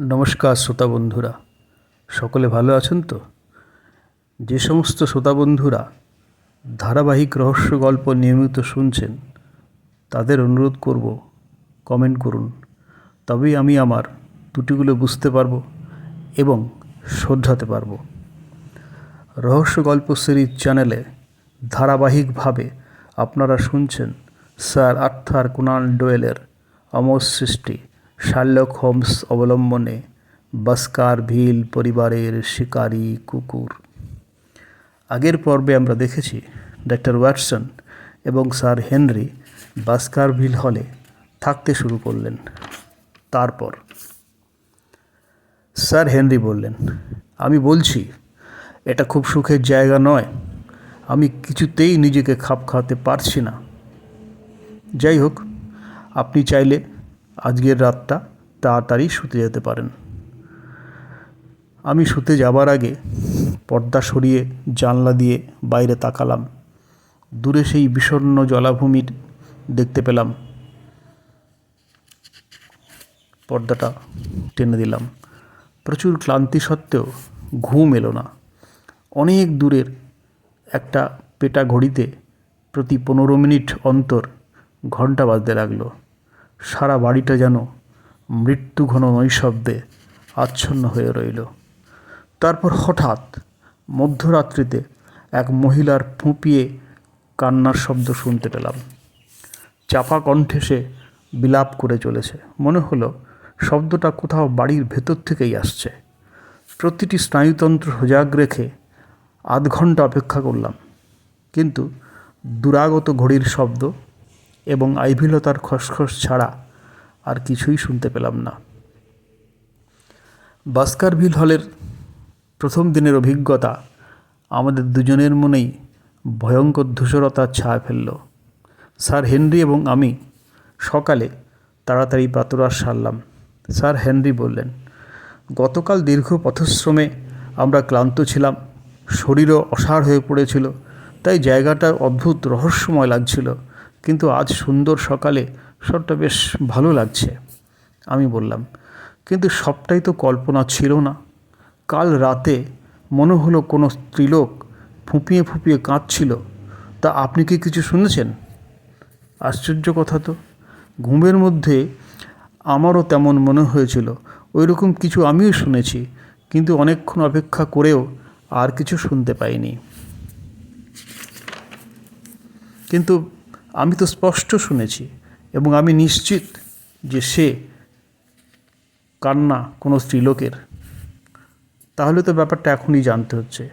নমস্কার শ্রোতা বন্ধুরা। সকলে ভালো আছেন তো? যে সমস্ত শ্রোতা বন্ধুরা ধারাবাহিক রহস্য গল্প নিয়মিত শুনছেন, তাদের অনুরোধ করব কমেন্ট করুন। তবেই আমি আমার ত্রুটিগুলো বুঝতে পারব এবং শোধরাতে পারব। রহস্য গল্প সিরিজ চ্যানেলে ধারাবাহিকভাবে আপনারা শুনছেন স্যার আর্থার কুনাল ডোয়েলের অমর সৃষ্টি। শার্লক হোমস অবলম্বনে বাস্কার ভিল পরিবারের শিকারী কুকুর। আগের পর্বে আমরা দেখেছি ডক্টর ওয়াটসন এবং স্যার হেনরি বাস্কারভিল হলে থাকতে শুরু করলেন। তারপর স্যার হেনরি বললেন, আমি বলছি, এটা খুব সুখের জায়গা নয়। আমি কিছুতেই নিজেকে খাপ খাওয়াতে পারছি না। যাই হোক, আপনি চাইলে আজকের রাতটা তাড়াতাড়ি শুতে যেতে পারেন। আমি শুতে যাবার আগে পর্দা সরিয়ে জানলা দিয়ে বাইরে তাকালাম। দূরে সেই বিষণ্ণ জলাভূমির দেখতে পেলাম। পর্দাটা টেনে দিলাম। প্রচুর ক্লান্তি সত্ত্বেও ঘুম এলো না। অনেক দূরের একটা পেটা ঘড়িতে প্রতি পনেরো মিনিট অন্তর ঘণ্টা বাজতে লাগল। সারা বাড়িটা যেন মৃত্যু ঘন নৈশব্দে আচ্ছন্ন হয়ে রইল। তারপর হঠাৎ মধ্যরাত্রিতে এক মহিলার ফুঁপিয়ে কান্নার শব্দ শুনতে পেলাম। চাপা কণ্ঠে সে বিলাপ করে চলেছে। মনে হলো শব্দটা কোথাও বাড়ির ভেতর থেকেই আসছে। প্রতিটি স্নায়ুতন্ত্র সজাগ রেখে আধ ঘণ্টা অপেক্ষা করলাম। কিন্তু দুরাগত ঘড়ির শব্দ এবং আইভিলতার খসখস ছাড়া আর কিছুই শুনতে পেলাম না। বাস্কারভিল হলের প্রথম দিনের অভিজ্ঞতা আমাদের দুজনের মনেই ভয়ঙ্কর ধূসরতার ছায়া ফেলল। স্যার হেনরি এবং আমি সকালে তাড়াতাড়ি প্রাতরাশ সারলাম। স্যার হেনরি বললেন, গতকাল দীর্ঘ পথশ্রমে আমরা ক্লান্ত ছিলাম, শরীরও অসাড় হয়ে পড়েছিল, তাই জায়গাটা অদ্ভুত রহস্যময় লাগছিল। কিন্তু আজ সুন্দর সকালে সবটা বেশ ভালো লাগছে, আমি বললাম। কিন্তু সবটাই তো কল্পনা ছিল না। কাল রাতে মনে হলো কোনো স্ত্রীলোক ফুঁপিয়ে ফুঁপিয়ে কাঁদছিল। তা আপনি কি কিছু শুনেছেন? আশ্চর্য কথা তো। ঘুমের মধ্যে আমারও তেমন মনে হয়েছিল। ওই রকম কিছু আমিও শুনেছি, কিন্তু অনেকক্ষণ অপেক্ষা করেও আর কিছু শুনতে পাইনি। কিন্তু আমি তো স্পষ্ট শুনেছি এবং আমি নিশ্চিত যে সে কান্না কোনো স্ত্রীলোকের। তাহলে তো ব্যাপারটা এখনই জানতে হচ্ছে।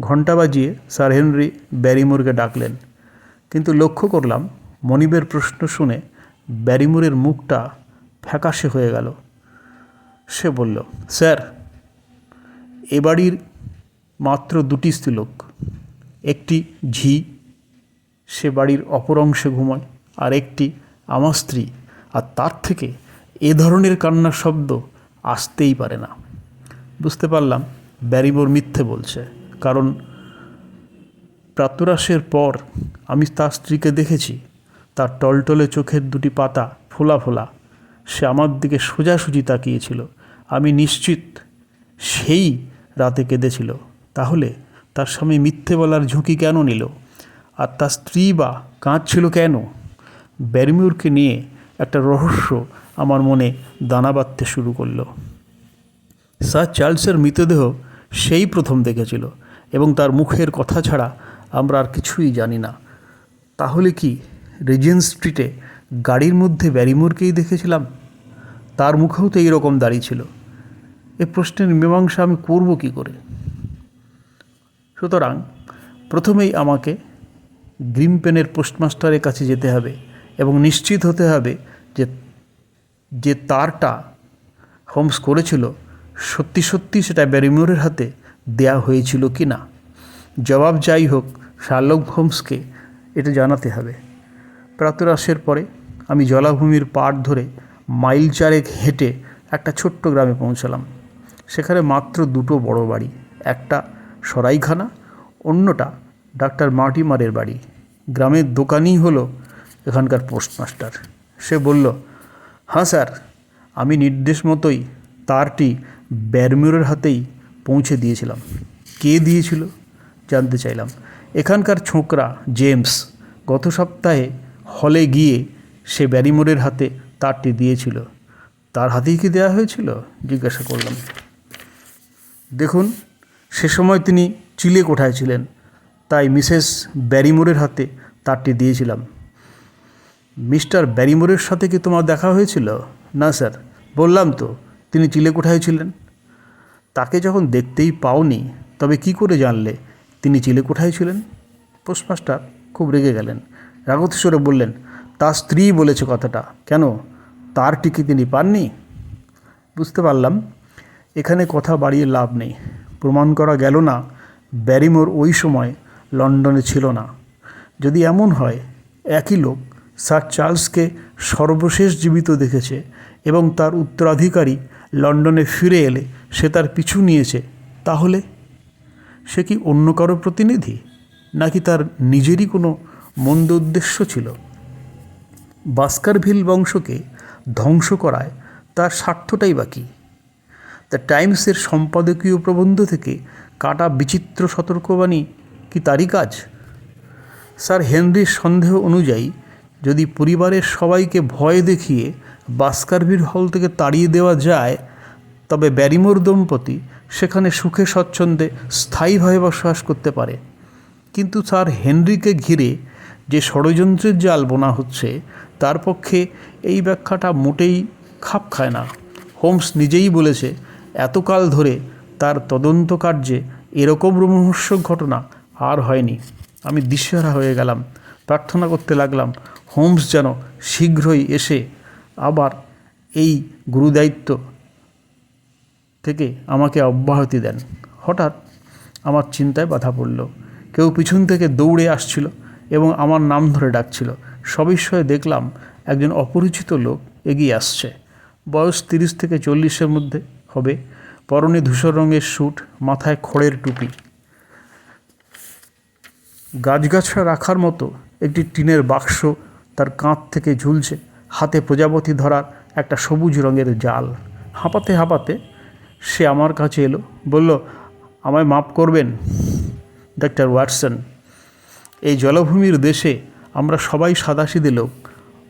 ঘণ্টা বাজিয়ে স্যার হেনরি ব্যারিমোরকে ডাকলেন। কিন্তু লক্ষ্য করলাম মনিবের প্রশ্ন শুনে ব্যারিমোরের মুখটা ফ্যাকাশে হয়ে গেল। সে বলল, স্যার, এ বাড়ির মাত্র দুটি স্ত্রীলোক, একটি ঝি সে বাড়ির অপর অংশে ঘুমায়, আর একটি আমার স্ত্রী, আর তার থেকে এ ধরনের কান্নার শব্দ আসতেই পারে না। বুঝতে পারলাম ব্যারিবোর মিথ্যে বলছে, কারণ প্রাতরাসের পর আমি তার স্ত্রীকে দেখেছি, তার টলটলে চোখের দুটি পাতা ফোলা ফোলা, সে আমার দিকে সোজাসুজি তাকিয়েছিল, আমি নিশ্চিত সেই রাতে কেঁদেছিল, তাহলে তার স্বামী মিথ্যে বলার ঝুঁকি কেন নিল? আর তার স্ত্রী বা কাঁদছিল কেন? ব্যারিমিউরকে নিয়ে একটা রহস্য আমার মনে দানা বাঁধতে শুরু করল। স্যার চার্লসের মৃতদেহ সেই প্রথম দেখেছিল এবং তার মুখের কথা ছাড়া আমরা আর কিছুই জানি না। তাহলে কি রিজেন্ট স্ট্রিটে গাড়ির মধ্যে ব্যারিমোরকেই দেখেছিলাম? তার মুখেও তো এইরকম দাঁড়িয়ে ছিল। এ প্রশ্নের মীমাংসা আমি করব কি করে? সুতরাং প্রথমেই আমাকে গ্রিমপেনের পোস্টমাস্টারের কাছে যেতে হবে এবং নিশ্চিত হতে হবে যে যে তারটা হোমস করেছিল, সত্যি সত্যি সেটা ব্যারিমোরের হাতে দেয়া হয়েছিল কি না? জবাব যাই হোক, শার্লক হোমসকে এটা জানাতে হবে। প্রাতরাশের পরে আমি জলাভূমির পাড় ধরে মাইল চারেক হেঁটে একটা ছোট্ট গ্রামে পৌঁছালাম। সেখানে মাত্র দুটো বড় বাড়ি, একটা সরাইখানা, অন্যটা ডাক্তার মার্টিমারের বাড়ি। গ্রামের দোকানই হলো এখানকার পোস্টমাস্টার। সে বলল হ্যাঁ স্যার, আমি নির্দেশ মতোই তারটি ব্যারমিউরের হাতেই পৌঁছে দিয়েছিলাম। কে দিয়েছিল জানতে চাইলাম। এখানকার ছোকরা জেমস গত সপ্তাহে হলে গিয়ে সে ব্যারিমোরের হাতে তারটি দিয়েছিল। তার হাতেই কি দেওয়া হয়েছিল? জিজ্ঞাসা করলাম। দেখুন, সে সময় তিনি চিলে কোঠায় ছিলেন। তাই মিসেস ব্যারিমোরের হাতে তারটি দিয়েছিলাম। মিস্টার ব্যারিমোরের সাথে কি তোমার দেখা হয়েছিল? না, স্যার। বললাম তো, তিনি চিলে কোঠায় ছিলেন। তাকে যখন দেখতেই পাওনি, তবে কি করে জানলে তিনি চিলে কোঠায় ছিলেন? পোস্টমাস্টার খুব রেগে গেলেন। রাগতস্বরে বললেন তার স্ত্রী বলেছে কথাটা। কেন? তার টিকি তিনি পাননি? বুঝতে পারলাম। এখানে কথা বাড়িয়ে লাভ নেই। প্রমাণ করা গেল না, ব্যারিমোর ওই সময় লন্ডনে ছিল না। যদি এমন হয়, একই লোক স্যার চার্লসকে সর্বশেষ জীবিত দেখেছে এবং তার উত্তরাধিকারী লন্ডনে ফিরে এলে সে তার পিছু নিয়েছে, তাহলে? সে কি অন্য কারও প্রতিনিধি? নাকি তার নিজেরই কোনো মন্দ উদ্দেশ্য ছিল? বাস্কারভিল বংশকে ধ্বংস করায় তার স্বার্থটাই বাকি দ্য টাইমসের সম্পাদকীয় প্রবন্ধ থেকে কাটা বিচিত্র সতর্কবাণী কি তারই কাজ? স্যার হেনরির সন্দেহ অনুযায়ী, যদি পরিবারের সবাইকে ভয় দেখিয়ে বাস্কারভির হল থেকে তাড়িয়ে দেওয়া যায়, তবে ব্যারিমোর দম্পতি সেখানে সুখে স্বচ্ছন্দে স্থায়ীভাবে বসবাস করতে পারে। কিন্তু স্যার হেনরিকে ঘিরে যে ষড়যন্ত্রের জাল বোনা হচ্ছে, তার পক্ষে এই ব্যাখ্যাটা মোটেই খাপ খায় না। হোমস নিজেই বলেছে, এতকাল ধরে তার তদন্ত কার্যে এরকম রোমহর্ষক ঘটনা আর হয়নি। আমি দিশেহারা হয়ে গেলাম, প্রার্থনা করতে লাগলাম, হোমস যেন শীঘ্রই এসে আবার এই গুরুদায়িত্ব থেকে আমাকে অব্যাহতি দেন। হঠাৎ আমার চিন্তায় বাধা পড়ল। কেউ পিছন থেকে দৌড়ে আসছিল এবং আমার নাম ধরে ডাকছিল। সবিস্ময়ে দেখলাম একজন অপরিচিত লোক এগিয়ে আসছে। বয়স তিরিশ থেকে চল্লিশের মধ্যে হবে। পরনে ধূসর রঙের স্যুট, মাথায় খড়ের টুপি। গাছগাছড়া রাখার মতো একটি টিনের বাক্স তার কাঁধ থেকে ঝুলছে। হাতে প্রজাপতি ধরার একটা সবুজ রঙের জাল। হাঁপাতে হাঁপাতে সে আমার কাছে এলো, বলল, আমায় মাফ করবেন, ডাক্তার ওয়াটসন। এই জলভূমির দেশে আমরা সবাই সাদাসিদে লোক,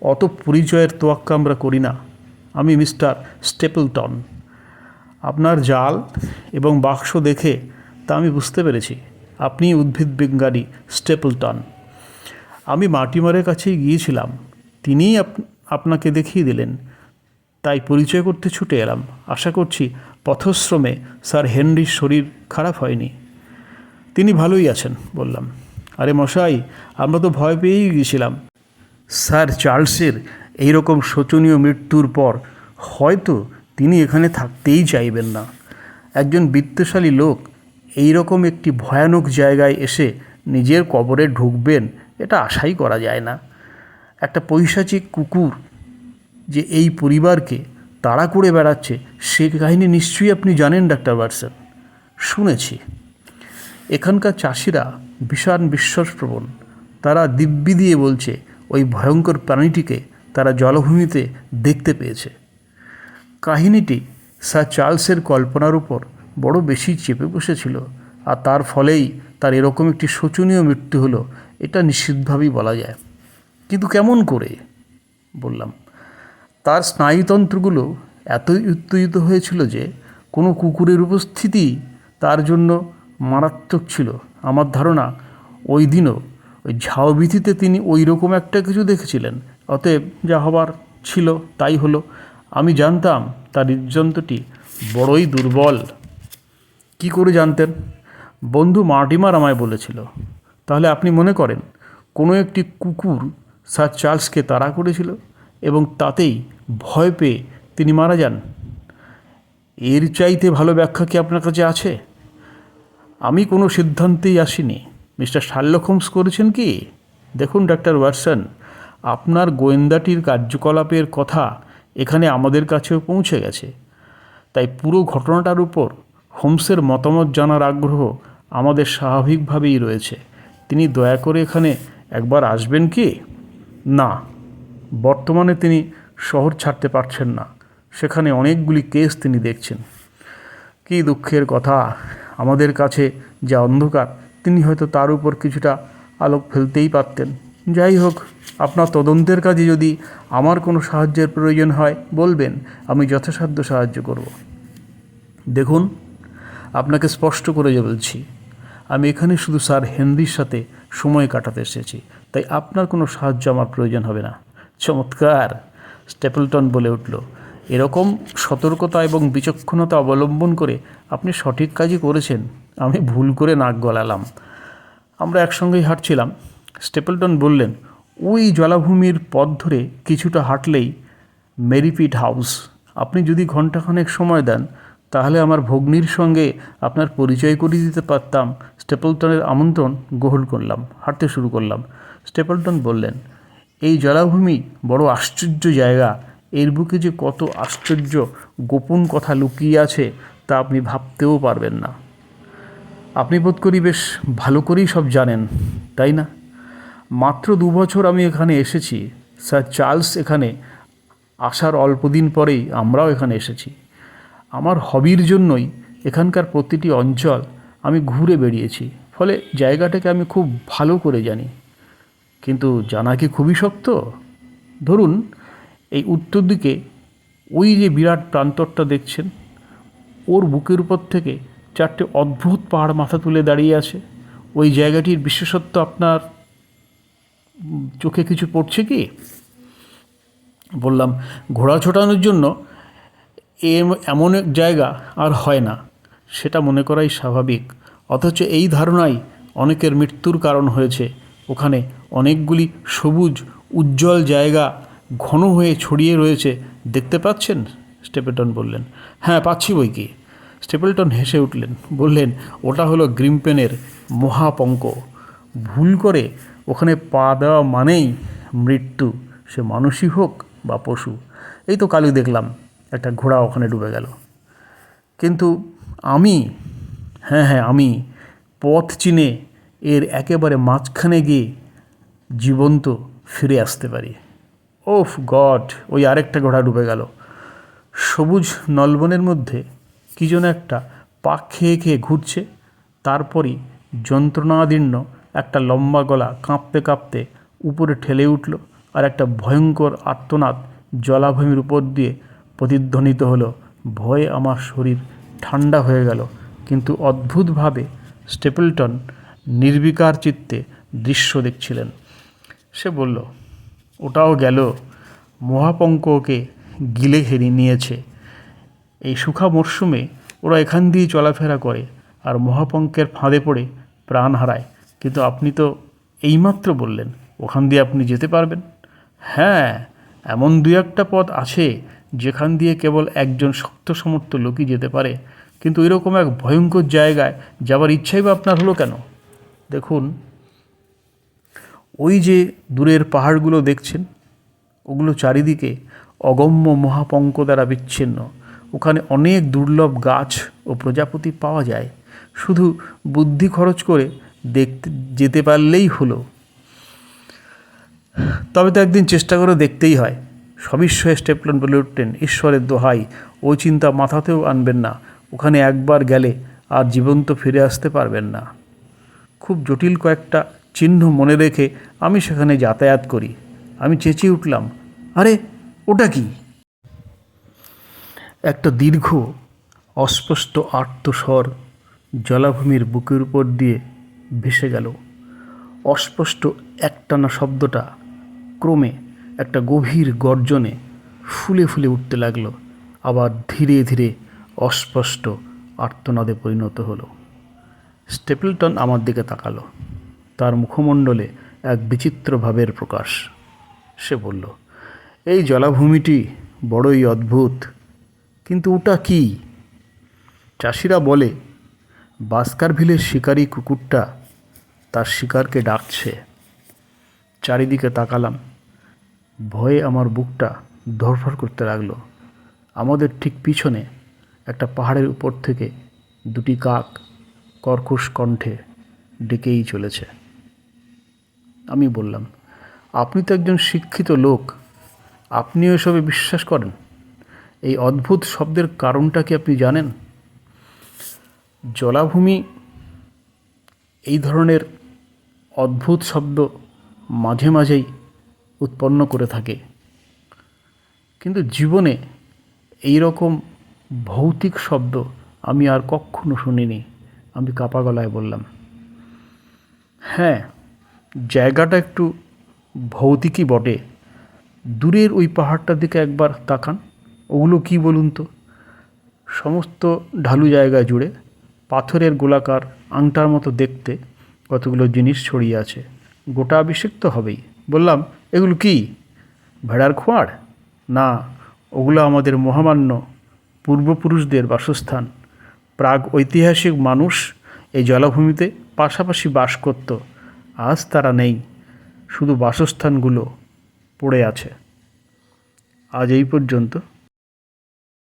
অত পরিচয়ের তোয়াক্কা আমরা করি না। আমি মিস্টার স্টেপলটন। আপনার জাল এবং বাক্স দেখে তা আমি বুঝতে পেরেছি। আপনি উদ্ভিদ বিজ্ঞানী স্টেপলটন। আমি মার্টিমারের কাছেই গিয়েছিলাম। তিনিই আপ- আপনাকে দেখিয়ে দিলেন। তাই পরিচয় করতে ছুটে এলাম। আশা করছি পথশ্রমে স্যার হেনরির শরীর খারাপ হয়নি। তিনি ভালোই আছেন, বললাম। আরে মশাই, আমরা তো ভয় পেয়েই গিয়েছিলাম। স্যার চার্লসের এইরকম শোচনীয় মৃত্যুর পর হয়তো তিনি এখানে থাকতেই চাইবেন না। একজন বিত্তশালী লোক এই রকম একটি ভয়ানক জায়গায় এসে নিজের কবরে ঢুকবেন, এটা আশাই করা যায় না। একটা পৈশাচিক কুকুর যে এই পরিবারকে তাড়া করে বেড়াচ্ছে, সে কাহিনী নিশ্চয়ই আপনি জানেন, ডাক্তার ওয়াটসন শুনেছি। এখানকার চাষিরা ভীষণ বিশ্বাসপ্রবণ। তারা দিব্যি দিয়ে বলছে, ওই ভয়ঙ্কর প্রাণীটিকে তারা জলভূমিতে দেখতে পেয়েছে। কাহিনীটি স্যার চার্লসের কল্পনার উপর বড় বেশি চেপে বসেছিল আর তার ফলেই তার এরকম একটি শোচনীয় মৃত্যু হলো, এটা নিশ্চিতভাবেই বলা যায়। কিন্তু কেমন করে? বললাম, তার স্নায়ুতন্ত্রগুলো এতই উত্তেজিত হয়েছিল যে কোনো কুকুরের উপস্থিতি তার জন্য মারাত্মক ছিল। আমার ধারণা ওই দিনও ওই ঝাউবিথিতে তিনি ওই রকম একটা কিছু দেখেছিলেন। অতএব যা হবার ছিল তাই হলো। আমি জানতাম তার হৃদযন্ত্রটি বড়ই দুর্বল। কি করে জানতেন? বন্ধু মার্টিমার আমায় বলেছিল। তাহলে আপনি মনে করেন, কোনো একটি কুকুর স্যার চার্লসকে তাড়া করেছিল এবং তাতেই ভয় পেয়ে তিনি মারা যান? এর চাইতে ভালো ব্যাখ্যা কি আপনার কাছে আছে? আমি কোনো সিদ্ধান্তেই আসিনি। মিস্টার শার্লক হোমস করেছেন কি? দেখুন, ডাক্তার ওয়াটসন, আপনার গোয়েন্দাটির কার্যকলাপের কথা এখানে আমাদের কাছেও পৌঁছে গেছে। তাই পুরো ঘটনাটার উপর হোমসের মতামত জানার আগ্রহ আমাদের স্বাভাবিকভাবেই রয়েছে। তিনি দয়া করে এখানে একবার আসবেন কি? না। বর্তমানে তিনি শহর ছাড়তে পারছেন না। সেখানে অনেকগুলি কেস তিনি দেখছেন। কী দুঃখের কথা, আমাদের কাছে যা অন্ধকার, তিনি হয়তো তার উপর কিছুটা আলোক ফেলতেই পারতেন। যাই হোক, আপনার তদন্তের কাজে যদি আমার কোনো সাহায্যের প্রয়োজন হয়, বলবেন, আমি যথাসাধ্য সাহায্য করব। দেখুন আপনাকে স্পষ্ট করে যে বলছি, আমি এখানে শুধু স্যার হেনরির সাথে সময় কাটাতে এসেছি, তাই আপনার কোনো সাহায্য আমার প্রয়োজন হবে না। চমৎকার! স্টেপলটন বলে উঠল। এরকম সতর্কতা এবং বিচক্ষণতা অবলম্বন করে আপনি সঠিক কাজই করেছেন, আমি ভুল করে নাক গলালাম। আমরা একসঙ্গেই হাঁটছিলাম। স্টেপলটন বললেন, ওই জলাভূমির পথ ধরে কিছুটা হাঁটলেই মেরিপিট হাউস। আপনি যদি ঘন্টাখানেক সময় দেন তাহলে আমার ভগ্নির সঙ্গে আপনার পরিচয় করিয়ে দিতে পারতাম। স্টেপলটনের আমন্ত্রণ গ্রহণ করলাম, হাঁটতে শুরু করলাম। স্টেপলটন বললেন, এই জলাভূমি বড় আশ্চর্য জায়গা। এর বুকে যে কত আশ্চর্য গোপন কথা লুকিয়ে আছে, তা আপনি ভাবতেও পারবেন না। আপনি বোধ করি বেশ ভালো করেই সব জানেন, তাই না? মাত্র দু বছর আমি এখানে এসেছি। স্যার চার্লস এখানে আসার অল্প দিন পরেই আমরাও এখানে এসেছি। আমার হবির জন্যই এখানকার প্রতিটি অঞ্চল আমি ঘুরে বেরিয়েছি ফলে জায়গাটাকে আমি খুব ভালো করে জানি। কিন্তু জানা কি খুবই শক্ত? ধরুন, এই উত্তর দিকে ওই যে বিরাট প্রান্তরটা দেখছেন, ওর বুকের উপর থেকে চারটে অদ্ভুত পাহাড় মাথা তুলে দাঁড়িয়ে আছে। ওই জায়গাটির বিশেষত্ব আপনার চোখে কিছু পড়ছে কি? বললাম, ঘোড়া ছোটানোর জন্য এম- এমন এক জায়গা আর হয় না। সেটা মনে করাই স্বাভাবিক। অথচ এই ধারণাই অনেকের মৃত্যুর কারণ হয়েছে। ওখানে অনেকগুলি সবুজ, উজ্জ্বল জায়গা ঘন হয়ে ছড়িয়ে রয়েছে। দেখতে পাচ্ছেন? স্টেপেটন বললেন। হ্যাঁ পাচ্ছি বই কি? স্টেপেলটন হেসে উঠলেন। বললেন, ওটা হলো গ্রিমপেনের মহাপঙ্ক। ভুল করে ওখানে পা দেওয়া মানেই মৃত্যু। সে মানুষই হোক বা পশু। এই তো কালই দেখলাম। একটা ঘোড়া ওখানে ডুবে গেল। কিন্তু আমি হ্যাঁ হ্যাঁ আমি পথ চিনে এর একেবারে মাঝখানে গিয়ে জীবন্ত ফিরে আসতে পারি। ওফ গড, ওই আরেকটা ঘোড়া ডুবে গেল। সবুজ নলবনের মধ্যে কী যেন একটা পাক খেয়ে খেয়ে ঘুরছে, তারপরই যন্ত্রণাদীর্ণ একটা লম্বা গলা কাঁপতে কাঁপতে উপরে ঠেলে উঠল আর একটা ভয়ঙ্কর আর্তনাদ জলাভূমির উপর দিয়ে প্রতিধ্বনিত হলো। ভয়ে আমার শরীর ঠান্ডা হয়ে গেল। কিন্তু অদ্ভুতভাবে স্টেপলটন নির্বিকার চিত্তে দৃশ্য দেখছিলেন। সে বলল, ওটাও গেল। মহাপঙ্ক ওকে গিলে ঘেরি নিয়েছে। এই সুখা মরশুমে ওরা এখান দিয়ে চলাফেরা করে আর মহাপঙ্কের ফাঁদে পড়ে প্রাণ হারায়। কিন্তু আপনি তো এইমাত্র বললেন, ওখান দিয়ে আপনি যেতে পারবেন? হ্যাঁ এমন দু একটা পথ আছে যেখান দিয়ে কেবল একজন শক্ত সমর্থ লোকই যেতে পারে, কিন্তু এরকম এক ভয়ঙ্কর জায়গায় যাবার ইচ্ছাই বা আপনার হলো কেন? দেখুন, ওই যে দূরের পাহাড়গুলো দেখছেন, ওগুলো চারিদিকে অগম্য মহাপঙ্ক দ্বারা বিচ্ছিন্ন। ওখানে অনেক দুর্লভ গাছ ও প্রজাপতি পাওয়া যায়। শুধু বুদ্ধি খরচ করে দেখতে, যেতে পারলেই হলো। তবে তো একদিন চেষ্টা করে দেখতেই হয়। সবিস্ময়ে স্টেপলন বলে উঠতেন ঈশ্বরের দোহাই ওই চিন্তা মাথাতেও আনবেন না, ওখানে একবার গেলে আর জীবন্ত ফিরে আসতে পারবেন না। খুব জটিল কয়েকটা চিহ্ন মনে রেখে আমি সেখানে যাতায়াত করি। আমি চেঁচিয়ে উঠলাম, আরে, ওটা কি? একটা দীর্ঘ, অস্পষ্ট আর্তস্বর জলাভূমির বুকের উপর দিয়ে ভেসে গেল। অস্পষ্ট একটানা শব্দটা ক্রমে একটা গভীর গর্জনে ফুলে ফুলে উঠতে লাগল, আবার ধীরে ধীরে অস্পষ্ট আর্তনাদে পরিণত হলো। স্টেপলটন আমার দিকে তাকালো। তার মুখমণ্ডলে এক বিচিত্র ভাবের প্রকাশ। সে বলল, এই জলাভূমিটি বড়ই অদ্ভুত, কিন্তু ওটা কি? চাষিরা বলে, বাস্কারভিলের শিকারী কুকুরটা তার শিকারকে ডাকছে। চারিদিকে তাকালাম। ভয়ে আমার বুকটা ধরফর করতে লাগল। আমাদের ঠিক পিছনে একটা পাহাড়ের উপর থেকে দুটি কাক কর্কশ কণ্ঠে ডেকেই চলেছে। আমি বললাম, আপনি তো একজন শিক্ষিত লোক, আপনিও এসবে বিশ্বাস করেন? এই অদ্ভুত শব্দের কারণটা কি আপনি জানেন? জলাভূমি এই ধরনের অদ্ভুত শব্দ মাঝে মাঝেই উৎপন্ন করে থাকে। কিন্তু জীবনে এই রকম ভৌতিক শব্দ আমি আর কখনো শুনিনি, আমি কাপা গলায় বললাম। হ্যাঁ জায়গাটা একটু ভৌতিকই বটে। দূরের ওই পাহাড়টার দিকে একবার তাকান। ওগুলো কি বলুন তো? সমস্ত ঢালু জায়গা জুড়ে পাথরের গোলাকার আংটার মতো দেখতে কতগুলো জিনিস ছড়িয়ে আছে। গোটা অভিষেক তো হবেই। বললাম এগুলো কি? ভেড়ার খোয়াড় না, ওগুলো আমাদের মহামান্য পূর্বপুরুষদের বাসস্থান। প্রাগ ঐতিহাসিক মানুষ এই জলাভূমিতে পাশাপাশি বাস করত। আজ তারা নেই, শুধু বাসস্থানগুলো পড়ে আছে। আজ এই পর্যন্ত।